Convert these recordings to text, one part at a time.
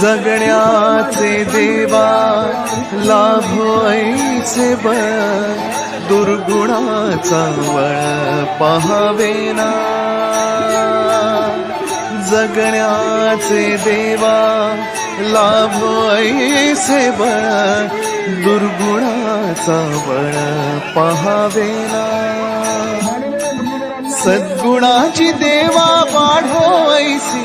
जगण्याचे देवा लाभ ऐसे बळ दुर्गुणाचा वळ पहावेना जगण्याचे देवा लाभो ऐसे बळ दुर्गुणाचा वळ पहावेना सद्गुणाची देवा वाढो ऐसी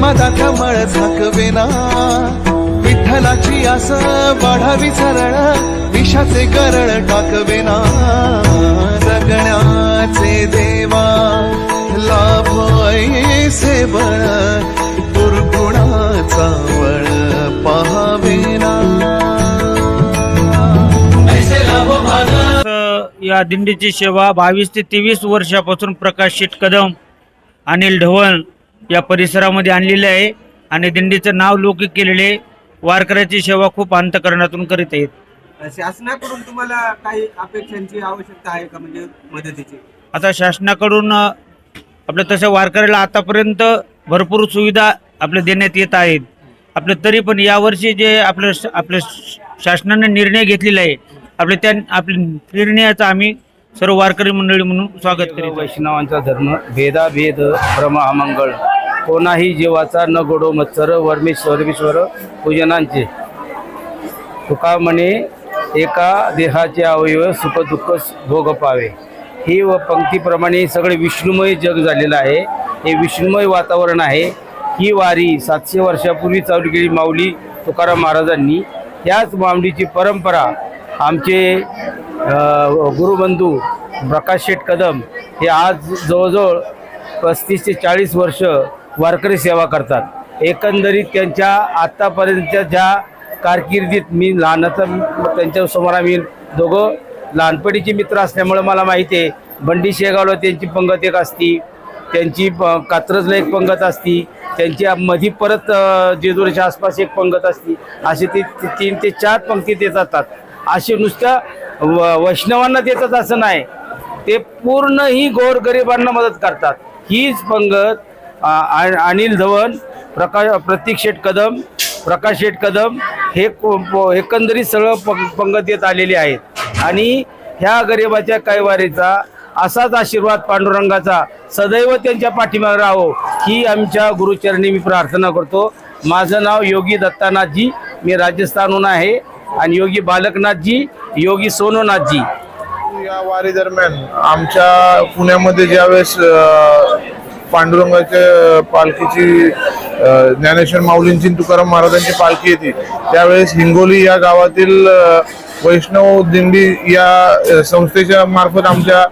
उन्मादाचा मळ झाकवेना. विठ्ठलाची आस वाढावी सरळ विषाचे करळ टाकवेना. जगण्याचे देवा लाभ ऐसे बळ दुर्गुणाचा बळ पहावेना. या दिंडीची सेवा बावीस ते तेवीस वर्षापासून प्रकाश शेट कदम अनिल ढवण या परिसरामध्ये आणलेले आहे आणि दिंडीचं नाव लौकिक केलेले वारकऱ्याची सेवा खूप अंतकरणातून करीत आहेत. शासनाकडून तुम्हाला काही अपेक्षांची आवश्यकता आहे का म्हणजे मदतीची? आता शासनाकडून आपलं तसं वारकऱ्याला आतापर्यंत भरपूर सुविधा आपल्या देण्यात येत आहेत. आपलं तरी पण यावर्षी जे आपलं आपल्या श- शासनाने निर्णय घेतलेला आहे आपल्या त्या आपल्या निर्णयाचं आम्ही सर्व वारकरी मंडळी म्हणून स्वागत करीत आहोत. वैष्णवांचा धर्म भेदाभेद भ्रम अमंगळ. कोणाही जीवाचा न गोडो मत्सर वर्मेश्वरमेश्वर पूजनांचे. तुका म्हणे एका देहाचे अवयव सुख दुःख भोग पावे. ही व पंक्तीप्रमाणे सगळे विष्णुमय जग झालेलं आहे. हे विष्णुमय वातावरण आहे. ही वारी सातशे वर्षापूर्वी चालू केली माऊली तुकाराम महाराजांनी. त्याच माऊलीची परंपरा आमचे गुरुबंधू प्रकाश शेठ कदम हे आज जवळजवळ पस्तीस ते चाळीस वर्ष वारकरी सेवा करतात. एकंदरीत त्यांच्या आत्तापर्यंतच्या ज्या कारकिर्दीत मी लहानाचा त्यांच्यासमोर आम्ही दोघं लहानपणीचे मित्र असल्यामुळे मला माहिती आहे. बंडी शेगावला त्यांची पंगत एक असती त्यांची प कात्रजला एक पंगत असती त्यांची मधी परत जेजुरीच्या आसपास एक पंगत असती. असे ते तीन ते चार पंक्ती ते जातात. असे नुसत्या व वैष्णवांना देतात असं नाही. ते पूर्ण ही गोरगरिबांना मदत करतात. हीच पंगत अनिल धवन प्रकाश प्रतीक शेठ कदम प्रकाश शेठ कदम हे प- एकंदरीत सगळं पंग पंगत येत आलेले आहेत. आणि ह्या गरिबाच्या कैवारीचा असाच आशीर्वाद पांडुरंगाचा सदैव त्यांच्या पाठीमागे राहो ही आमच्या गुरुचरणी मी प्रार्थना करतो. माझं नाव योगी दत्तानाथजी मी राजस्थानहून आहे. आणि योगी बालकनाथजी योगी सोनोनाथजी. या वारी दरम्यान आमच्या पुण्यामध्ये ज्यावेळेस पांडुरंगाच्या पालखीची ज्ञानेश्वर माऊलींची तुकाराम महाराजांची पालखी येते. त्यावेळेस हिंगोली या गावातील वैष्णव दिंडी या संस्थेच्या मार्फत आमच्या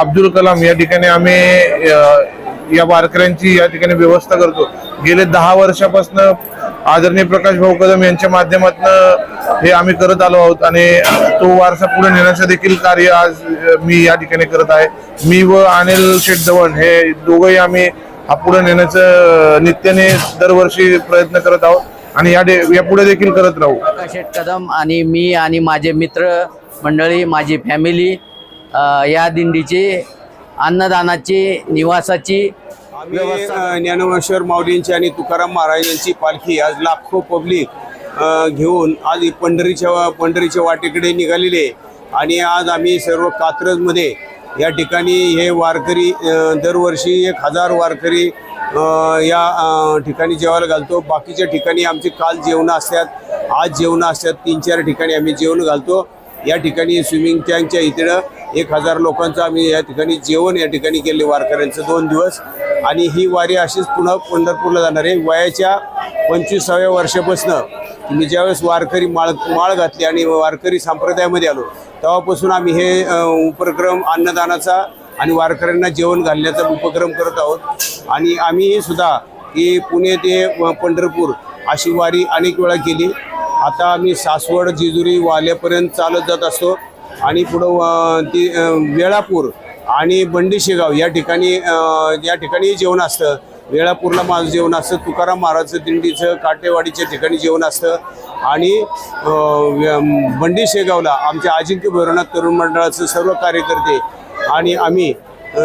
अब्दुल कलाम या ठिकाणी आम्ही या वारकऱ्यांची या ठिकाणी व्यवस्था करतो. गेले दहा वर्षापासून आदरणीय प्रकाश भाऊ कदम यांच्या माध्यमातून हे आम्ही करत आलो आहोत आणि तो वारसा पुढे नेण्याचं देखील कार्य आज मी या ठिकाणी करत आहे. मी व अनिल शेठ हे दोघंही आम्ही हा पुढे नेण्याचं नित्याने दरवर्षी प्रयत्न करत आहोत आणि या या पुढे देखील करत राहू. प्रकाश शेठ कदम आणि मी आणि माझे मित्र मंडळी माझी फॅमिली या दिंडीची अन्नदानाची निवासाची आम्ही अ, माऊलींची आणि तुकाराम महाराज यांची पालखी आज लाखो पब्लिक घेऊन आज पंढरीच्या पंढरीच्या वाटेकडे निघालेले आणि आज आम्ही सर्व कात्रजमध्ये या ठिकाणी हे वारकरी दरवर्षी एक हजार वारकरी या ठिकाणी जेवायला घालतो. बाकीच्या ठिकाणी आमची काल जेवणं असतात आज जेवणं असतात तीन चार ठिकाणी आम्ही जेवण घालतो. या ठिकाणी स्विमिंग टँकच्या इथं एक हजार लोकांचं आम्ही या ठिकाणी जेवण या ठिकाणी केले वारकऱ्यांचं दोन दिवस. आणि ही वारी अशीच पुन्हा पंढरपूरला जाणार आहे. वयाच्या पंचवीसाव्या वर्षापासून मी ज्यावेळेस वारकरी माळ माळ घातली आणि वारकरी संप्रदायामध्ये आलो तेव्हापासून आम्ही हे उपक्रम अन्नदानाचा आणि वारकऱ्यांना जेवण घालण्याचा उपक्रम करत आहोत. आणि आम्ही सुद्धा की पुणे ते पंढरपूर अशी वारी अनेक वेळा केली. आता आम्ही सासवड जेजुरी वाल्यापर्यंत चालत जात असतो. आणि पुढं ती वेळापूर आणि बंडी शेगाव या ठिकाणी या ठिकाणी जेवण असतं. वेळापूरला माझं जेवण असतं. तुकाराम महाराजचं दिंडीचं काटेवाडीच्या ठिकाणी जेवण असतं. आणि व्य- बंडी शेगावला आमच्या अजिंक्य भैरवनाथ तरुण मंडळाचं सर्व कार्यकर्ते आणि आम्ही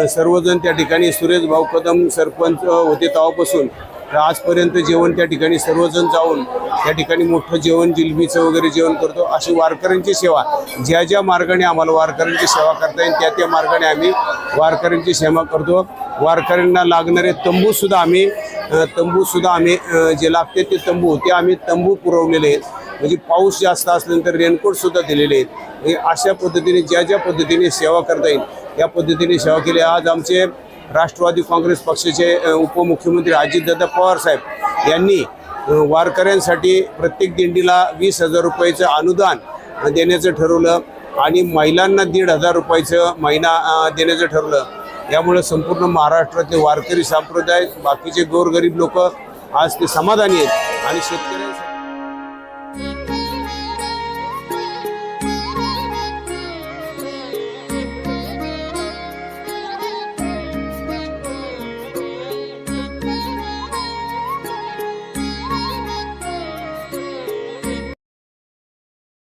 सर्वजण त्या ठिकाणी सुरेश भाऊ कदम सरपंच होते तेव्हापासून. तर आजपर्यंत जेवण त्या ठिकाणी सर्वजण जाऊन त्या ठिकाणी मोठं जेवण जिलबीचं वगैरे जेवण करतो. अशी वारकऱ्यांची सेवा. ज्या ज्या मार्गाने आम्हाला वारकऱ्यांची सेवा करता येईल त्या त्या मार्गाने आम्ही वारकऱ्यांची सेवा करतो. वारकऱ्यांना लागणारे तंबूसुद्धा आम्ही तंबूसुद्धा आम्ही जे लागते ते तंबू ते आम्ही तंबू पुरवलेले आहेत. म्हणजे पाऊस जास्त असल्यानंतर रेनकोटसुद्धा दिलेले आहेत. म्हणजे अशा पद्धतीने ज्या ज्या पद्धतीने सेवा करता येईल त्या पद्धतीने सेवा केली. आज आमचे राष्ट्रवादी काँग्रेस पक्षाचे उपमुख्यमंत्री अजितदादा पवार साहेब यांनी वारकऱ्यांसाठी प्रत्येक दिंडीला वीस हजार रुपयाचं अनुदान देण्याचं ठरवलं आणि महिलांना दीड हजार रुपयाचं महिना देण्याचं ठरवलं. यामुळे संपूर्ण महाराष्ट्रातले वारकरी संप्रदाय बाकीचे गोरगरीब लोक आज ते समाधानी आहेत आणि शेतकरी